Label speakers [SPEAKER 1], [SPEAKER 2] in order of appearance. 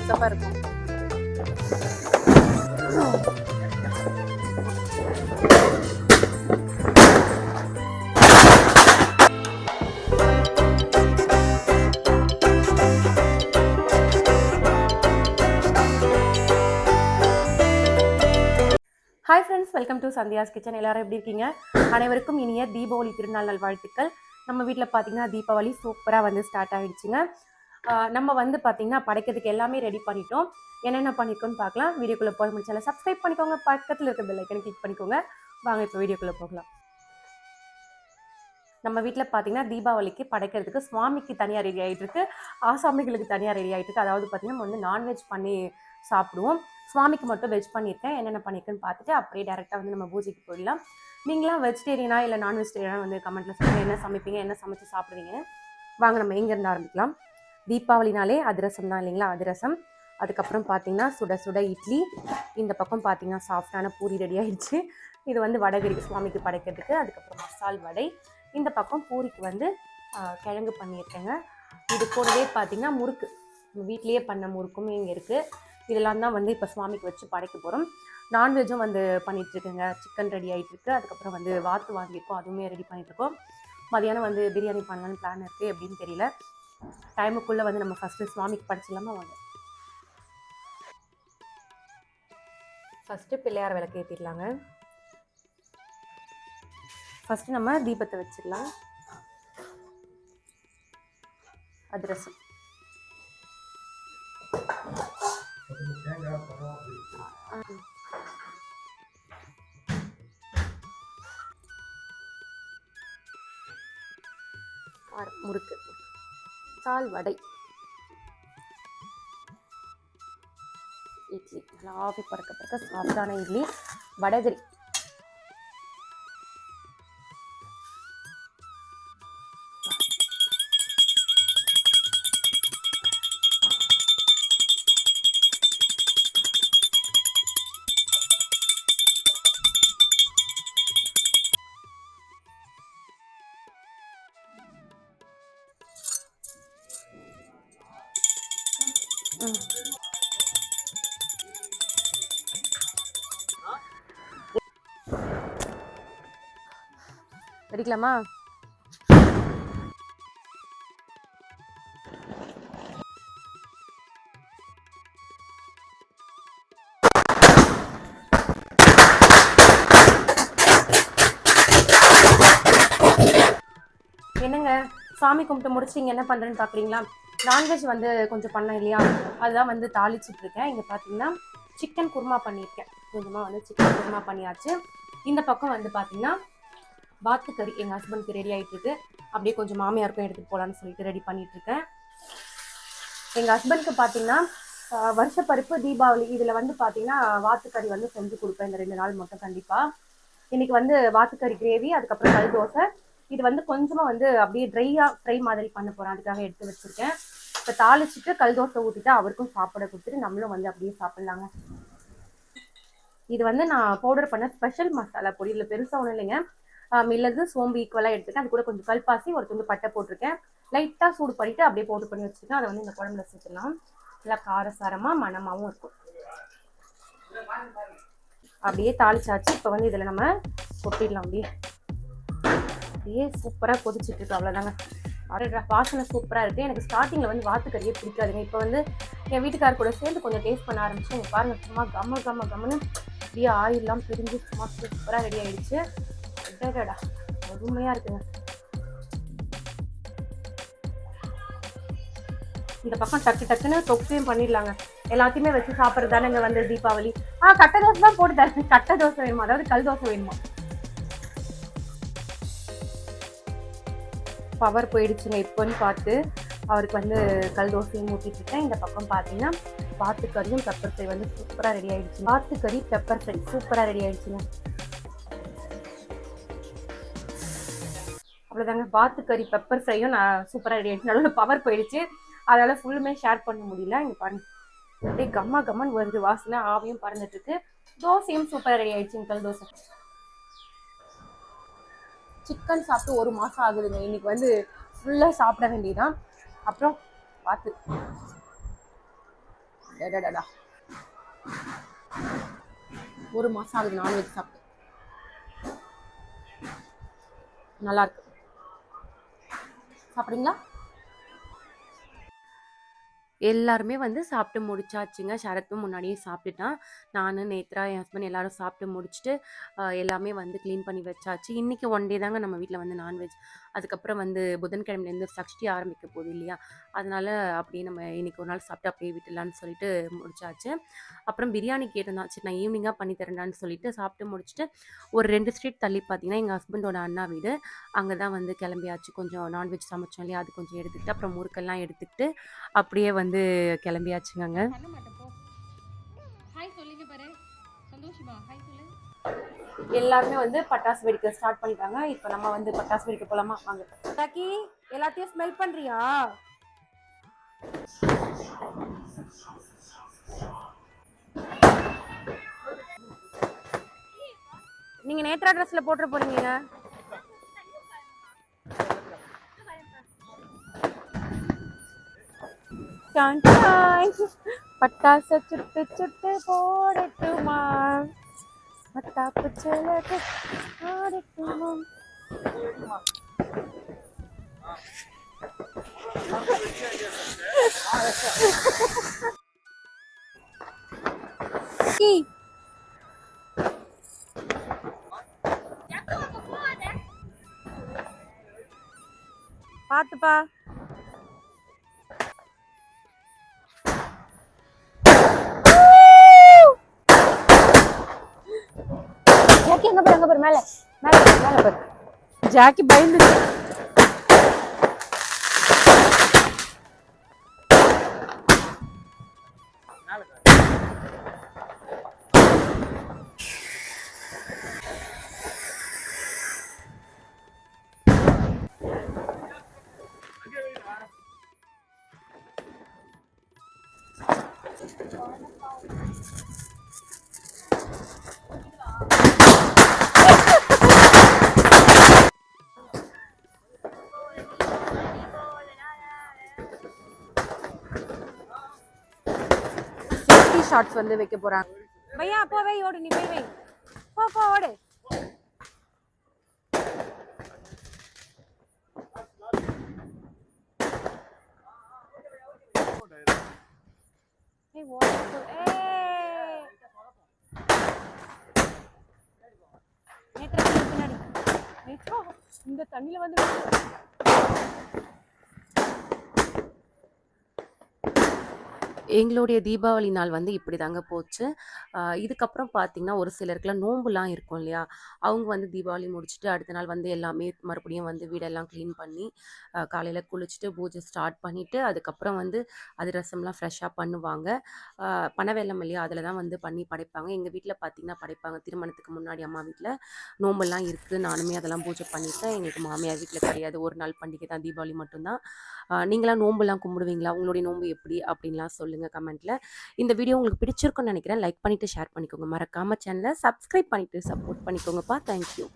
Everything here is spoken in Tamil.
[SPEAKER 1] சூப்பரா இருக்கும் friends welcome to Sandhya's kitchen எல்லாரும் எப்படி இருக்கீங்க? அனைவருக்கும் இனிய தீபாவளி திருநாள் நல்வாழ்த்துக்கள். நம்ம வீட்டில் பார்த்தீங்கன்னா தீபாவளி சூப்பராக வந்து ஸ்டார்ட் ஆகிடுச்சுங்க நம்ம வந்து பார்த்தீங்கன்னா படைக்கிறதுக்கு எல்லாமே ரெடி பண்ணிட்டோம். என்னென்ன பண்ணியிருக்கோம்னு பார்க்கலாம் வீடியோக்குள்ளே போக முடிச்சால சப்ஸ்கிரைப் பண்ணிக்கோங்க. பக்கத்தில் இருக்க பெல்லைக்கனை கிளிக் பண்ணிக்கோங்க. வாங்க இப்போ வீடியோக்குள்ளே போகலாம். நம்ம வீட்டில் பார்த்தீங்கன்னா தீபாவளிக்கு படைக்கிறதுக்கு சுவாமிக்கு தனியாக ரெடி ஆகிட்டு இருக்கு ஆசாமிகளுக்கு தனியாக ரெடி ஆகிட்டு இருக்கு அதாவது பார்த்தீங்கன்னா நம்ம வந்து நான்வெஜ் பண்ணி சாப்பிடுவோம். சுவாமிக்கு மட்டும் வெஜ் பண்ணியிருக்கேன். என்னென்ன பண்ணியிருக்கேன்னு பார்த்துட்டு அப்படியே டேரெக்டாக வந்து நம்ம பூஜைக்கு போயிடலாம். நீங்களாம் வெஜிடேரியனா இல்லை நான் வெஜிடேரியனா வந்து கமெண்ட்டில் சொல்லுங்கள் என்ன சமைப்பீங்க? என்ன சமைச்சு சாப்பிடுவீங்கன்னு. வாங்க நம்ம எங்கேருந்து ஆரம்பிக்கலாம். தீபாவளினாலே அதிரசம் தான் இல்லைங்களா? அதிரசம். அதுக்கப்புறம் பார்த்தீங்கன்னா சுட சுட இட்லி. இந்த பக்கம் பார்த்தீங்கன்னா சாஃப்டான பூரி ரெடி ஆயிடுச்சு. இது வந்து வடகிரி சுவாமிக்கு படைக்கிறதுக்கு. அதுக்கப்புறம் மசால் வடை. இந்த பக்கம் பூரிக்கு வந்து கிழங்கு பண்ணியிருக்கேங்க. இது கூடவே பார்த்தீங்கன்னா முறுக்கு. வீட்லேயே பண்ண முறுக்குமே இங்கே இருக்குது இதெல்லாம் தான் வந்து இப்போ சுவாமிக்கு வச்சு படைக்க போகிறோம் நான்வெஜ்ஜும் வந்து பண்ணிட்டு சிக்கன் ரெடி ஆகிட்டுருக்கு அதுக்கப்புறம் வந்து வாத்து வாங்கியிருக்கோம். அதுவுமே ரெடி பண்ணிகிட்ருக்கோம் மதியானம் வந்து பிரியாணி பண்ணலான்னு பிளான் இருக்குது எப்படின்னு தெரியல. டைமுக்குள்ளே வந்து நம்ம ஃபஸ்ட்டு சுவாமிக்கு படைச்சிடலாமா? வாங்க. ஃபஸ்ட்டு பிள்ளையார் விளக்கு ஏற்றிடலாங்க ஃபஸ்ட்டு நம்ம தீபத்தை வச்சிடலாம். அதிரசம் முறுக்கு. சால் வடை. இட்லி. நல்லா ஆவி பறக்க பறக்க சாஃப்டான இட்லி. வடகரி. வெடிக்கலாமா? என்னங்க? சாமி கும்பிட்டு முடிச்சு இங்க என்ன பண்ணுறேன்னு பார்க்குறீங்களா நான்வெஜ் வந்து கொஞ்சம் பண்ணேன் இல்லையா? அதுதான் வந்து தாளிச்சிட்டு இருக்கேன் இங்கே பார்த்தீங்கன்னா சிக்கன் குருமா பண்ணியிருக்கேன். கொஞ்சமாக வந்து சிக்கன் குருமா பண்ணியாச்சு. இந்த பக்கம் வந்து பார்த்தீங்கன்னா வாத்துக்கறி கறி எங்கள் ஹஸ்பண்ட்க்கு ரெடி ஆகிட்டு அப்படியே கொஞ்சம் மாமியாருக்கும் எடுத்துகிட்டு போகலான்னு சொல்லிட்டு ரெடி பண்ணிகிட்ருக்கேன் இருக்கேன் எங்கள் ஹஸ்பண்ட்க்கு பார்த்தீங்கன்னா வருஷப்பருப்பு தீபாவளி இதில் வந்து பார்த்தீங்கன்னா வாத்துக்கறி வந்து செஞ்சு கொடுப்பேன். இந்த ரெண்டு நாள் மட்டும் கண்டிப்பாக இன்றைக்கி வந்து வாத்துக்கறி கிரேவி அதுக்கப்புறம் கல் தோசை இது வந்து கொஞ்சமாக வந்து அப்படியே ட்ரையாக ஃப்ரை மாதிரி பண்ண போகிறேன் அதுக்காக எடுத்து வச்சுருக்கேன். இப்போ தாளிச்சிட்டு கல் தோசை ஊற்றிட்டு அவருக்கும் சாப்பிட கொடுத்துட்டு நம்மளும் வந்து அப்படியே சாப்பிட்லாங்க. இது வந்து நான் பவுடர் பண்ண ஸ்பெஷல் மசாலா பொடி. இதில் பெருசாக ஒன்றும் இல்லைங்க. மில்லது சோம்பு ஈக்குவலாக எடுத்துருக்கேன் அது கூட கொஞ்சம் கல்பாசி ஒரு துண்டு பட்டை போட்டிருக்கேன். லைட்டாக சூடு பண்ணிவிட்டு அப்படியே பவுடர் பண்ணி வச்சுருக்கேன். அதை வந்து இந்த குழம்புல சேர்த்துலாம் நல்லா காரசாரமாக மணமாகவும் இருக்கும். அப்படியே தாளிச்சாச்சு. இப்போ வந்து இதில் நம்ம கொட்டிடலாம் அப்படியே. அப்படியே சூப்பராக கொதிச்சிட்டு இருக்கு அவ்வளோதாங்க அடடா வாசனை சூப்பராக இருக்குது எனக்கு ஸ்டார்டிங்கில் வந்து வாத்துக்கறியே பிடிக்காதுங்க. இப்போ வந்து என் வீட்டுக்கார் கூட சேர்ந்து கொஞ்சம் டேஸ்ட் பண்ண ஆரம்பிச்சு எங்கள் பாருங்க சும்மா கம்ம கம்ம கம்மனு அப்படியே ஆயிலெலாம் பிரிஞ்சு சும்மா சூப்பராக ரெடி ஆகிடுச்சு அடடடா அருமையாக இருக்குங்க. இந்த பக்கம் டக்கு டக்குன்னு தொக்கையும் பண்ணிடலாங்க. எல்லாத்தையுமே வச்சு சாப்பிட்றது தானேங்க வந்து தீபாவளி. ஆ கட்டை தோசை தான் போட்டு தரேன். கட்டை தோசை வேணுமா? அதாவது கல் தோசை வேணுமா? பவர் போயிடுச்சுங்க இப்போன்னு பார்த்து அவருக்கு வந்து கல் தோசையும் ஊற்றிட்டுருக்கேன் இந்த பக்கம் பார்த்தீங்கன்னா வாத்துக்கறியும் பெப்பர் ஃப்ரை வந்து சூப்பராக ரெடி ஆகிடுச்சி வாத்து கறி பெப்பர் ஃப்ரை சூப்பராக ரெடி ஆகிடுச்சுங்க அவ்வளோதாங்க வாத்துக்கறி பெப்பர் ஃப்ரையும் நான் சூப்பராக ரெடி ஆகிடுச்சு நடுவில் பவர் போயிடுச்சு. அதால் ஃபுல்லுமே ஷேர் பண்ண முடியல. இங்கே பாருங்க. அப்படியே கம்மா கம்மன் வருது. வாசனை ஆவியும் பறந்துட்டுருக்கு தோசையும் சூப்பராக ரெடி ஆகிடுச்சு கல் தோசை. சிக்கன் சாப்பிட்டு ஒரு மாதம் ஆகுதுங்க. இன்னைக்கு வந்து ஃபுல்லாக சாப்பிட வேண்டியதான் அப்புறம் பார்த்து. டடடடா. ஒரு மாதம் ஆகுது நான்வெஜ் சாப்பிட்டு. நல்லா இருக்கு. சாப்பிட்றீங்களா? எல்லாருமே வந்து சாப்பிட்டு முடிச்சாச்சுங்க. சரத்தும் முன்னாடியே சாப்பிட்டுட்டான் நான் நேத்ரா என் ஹஸ்பண்ட் எல்லாரும் சாப்பிட்டு முடிச்சுட்டு எல்லாமே வந்து க்ளீன் பண்ணி வச்சாச்சு. இன்றைக்கி ஒன் டே தாங்க நம்ம வீட்டில் வந்து நான்வெஜ் அதுக்கப்புறம் வந்து புதன்கிழமைலேருந்து சஷ்டி ஆரம்பிக்க போகுது இல்லையா? அதனால அப்படியே நம்ம இன்னைக்கு ஒரு நாள் சாப்பிட்டு அப்படியே விட்டுலான்னு சொல்லிட்டு முடிச்சாச்சு. அப்புறம் பிரியாணி கேட்டிருந்தான். சரி நான் ஈவினிங்காக பண்ணி தரேன்டான்னு சொல்லிட்டு சாப்பிட்டு முடிச்சுட்டு ஒரு ரெண்டு ஸ்ட்ரீட் தள்ளி பார்த்தீங்கன்னா எங்கள் ஹஸ்பண்டோட அண்ணா வீடு. அங்கே தான் வந்து கிளம்பியாச்சு. கொஞ்சம் நான்வெஜ் சமைச்சோம் இல்லையா? அது கொஞ்சம் எடுத்துக்கிட்டு அப்புறம் முறுக்கெல்லாம் எடுத்துக்கிட்டு அப்படியே வந்து கிளம்பியாச்சுங்க
[SPEAKER 2] ஹாய் சொல்லு.
[SPEAKER 1] எல்லாருமே வந்து பட்டாசு வெடிக்க ஸ்டார்ட் பண்ணிட்டாங்க. இப்போ நம்ம வந்து பட்டாசு வெடிக்க போலாமா? வாங்க. டாக்கி எல்லாத்தையும் ஸ்மெல் பண்றியா? நீங்க நேத்ரா ட்ரெஸ்ல போட்டுற போறீங்க. டான் டான். பட்டாசு சுட்டு சுட்டு போடட்டுமா? பட்டாப்பு செலவு ஆடட்டுமா பாத்துப்பா ಮೇಲೆ ಮೇಲೆ ಮೇಲೆ ಬರ್ರಿ ಜಾಕಿ ಬೈಲ್ Thank you. பாரு வந்து வைக்க போறாங்க. பையா போ வை ஓடு நீ போய் வை. போ போ ஓடு. ஏய் ஓடு ஏய். நேத்ரா பின்னாடி. நேத்ரா இந்த தண்ணியில் வந்து எங்களுடைய தீபாவளி நாள் வந்து இப்படி தாங்க போச்சு இதுக்கப்புறம் பார்த்தீங்கன்னா ஒரு சிலருக்குலாம் நோம்புலாம் இருக்கும் இல்லையா? அவங்க வந்து தீபாவளி முடிச்சுட்டு அடுத்த நாள் வந்து எல்லாமே மறுபடியும் வந்து வீடெல்லாம் க்ளீன் பண்ணி காலையில் குளிச்சுட்டு பூஜை ஸ்டார்ட் பண்ணிவிட்டு அதுக்கப்புறம் வந்து அதிரசம்லாம் ஃப்ரெஷ்ஷாக பண்ணுவாங்க. ஆஹ் பனவெல்லம் இல்லையா? அதில் தான் வந்து பண்ணி படைப்பாங்க. எங்கள் வீட்டில் பார்த்தீங்கன்னா படைப்பாங்க. திருமணத்துக்கு முன்னாடி அம்மா வீட்டில் நோம்பெல்லாம் இருக்குது. நானுமே அதெல்லாம் பூஜை பண்ணிட்டேன். எங்களுக்கு மாமியார் வீட்டில் கிடையாது. ஒரு நாள் பண்டிகை தான். தீபாவளி மட்டும்தான். நீங்களாம் நோம்புலாம் கும்பிடுவீங்களா? உங்களுடைய நோன்பு எப்படி? அப்படின்லாம் சொல்லுங்கள் கமெண்ட்டில் இந்த வீடியோ உங்களுக்கு பிடிச்சிருக்கும்னு நினைக்கிறேன். லைக் பண்ணிவிட்டு ஷேர் பண்ணிக்கோங்க. மறக்காமல் சேனலை சப்ஸ்கிரைப் பண்ணிவிட்டு சப்போர்ட் பண்ணிக்கோங்கப்பா. தேங்க்யூ